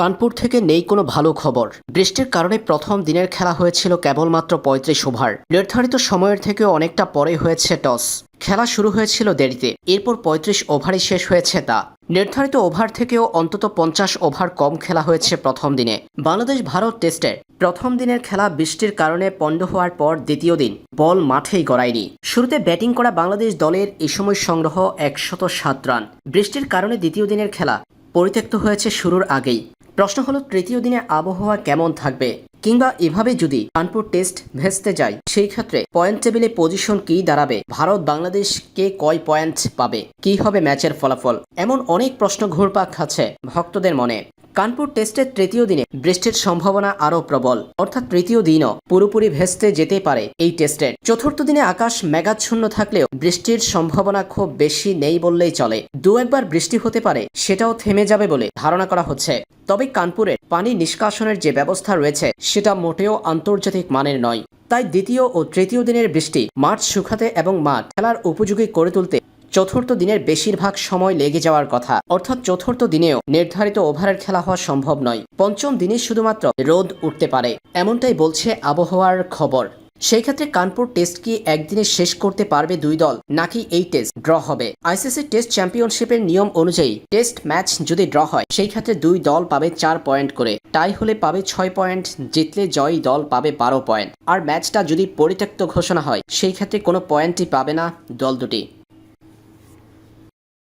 কানপুর থেকে নেই কোনো ভালো খবর। বৃষ্টির কারণে প্রথম দিনের খেলা হয়েছিল কেবলমাত্র পঁয়ত্রিশ ওভার। নির্ধারিত সময়ের থেকেও অনেকটা পরে হয়েছে টস। খেলা শুরু হয়েছিল দেরিতে। এরপর পঁয়ত্রিশ ওভারই শেষ হয়েছে তা। নির্ধারিত ওভার থেকেও অন্তত পঞ্চাশ ওভার কম খেলা হয়েছে প্রথম দিনে। বাংলাদেশ ভারত টেস্টের প্রথম দিনের খেলা বৃষ্টির কারণে পণ্ড হওয়ার পর দ্বিতীয় দিন বল মাঠেই গড়ায়নি। শুরুতে ব্যাটিং করা বাংলাদেশ দলের এ সময় সংগ্রহ একশত সাত রান। বৃষ্টির কারণে দ্বিতীয় দিনের খেলা পরিত্যক্ত হয়েছে শুরুর আগেই। প্রশ্ন হলো, তৃতীয় দিনে আবহাওয়া কেমন থাকবে? কিংবা এভাবে যদি কানপুর টেস্ট ভেস্তে যায়, সেই ক্ষেত্রে পয়েন্ট টেবিলে পজিশন কি দাঁড়াবে? ভারত বাংলাদেশ কে কয় পয়েন্ট পাবে? কি হবে ম্যাচের ফলাফল? এমন অনেক প্রশ্ন ঘুরপাক খাচ্ছে ভক্তদের মনে। কানপুর টেস্টের তৃতীয় দিনে বৃষ্টির সম্ভাবনা আরও প্রবল। অর্থাৎ তৃতীয় দিনও পুরোপুরি ভেস্তে যেতে পারে এই টেস্টের। চতুর্থ দিনে আকাশ মেঘাচ্ছন্ন থাকলেও বৃষ্টির সম্ভাবনা খুব বেশি নেই বললেই চলে। দু একবার বৃষ্টি হতে পারে সেটাও থেমে যাবে বলে ধারণা করা হচ্ছে। তবে কানপুরের পানি নিষ্কাশনের যে ব্যবস্থা রয়েছে, সেটা মোটেও আন্তর্জাতিক মানের নয়। তাই দ্বিতীয় ও তৃতীয় দিনের বৃষ্টি মাঠ শুকাতে এবং মাঠ খেলার উপযোগী করে তুলতে চতুর্থ দিনের বেশিরভাগ সময় লেগে যাওয়ার কথা। অর্থাৎ চতুর্থ দিনেও নির্ধারিত ওভারের খেলা হওয়া সম্ভব নয়। পঞ্চম দিনে শুধুমাত্র রোদ উঠতে পারে, এমনটাই বলছে আবহাওয়ার খবর। সেই ক্ষেত্রে কানপুর টেস্ট কি একদিনে শেষ করতে পারবে দুই দল, নাকি এই টেস্ট ড্র হবে? আইসিসি টেস্ট চ্যাম্পিয়নশিপের নিয়ম অনুযায়ী টেস্ট ম্যাচ যদি ড্র হয়, সেই ক্ষেত্রে দুই দল পাবে চার পয়েন্ট করে, টাই হলে পাবে ছয় পয়েন্ট, জিতলে জয়ী দল পাবে বারো পয়েন্ট। আর ম্যাচটা যদি পরিত্যক্ত ঘোষণা হয়, সেই ক্ষেত্রে কোনো পয়েন্টই পাবে না দল দুটি।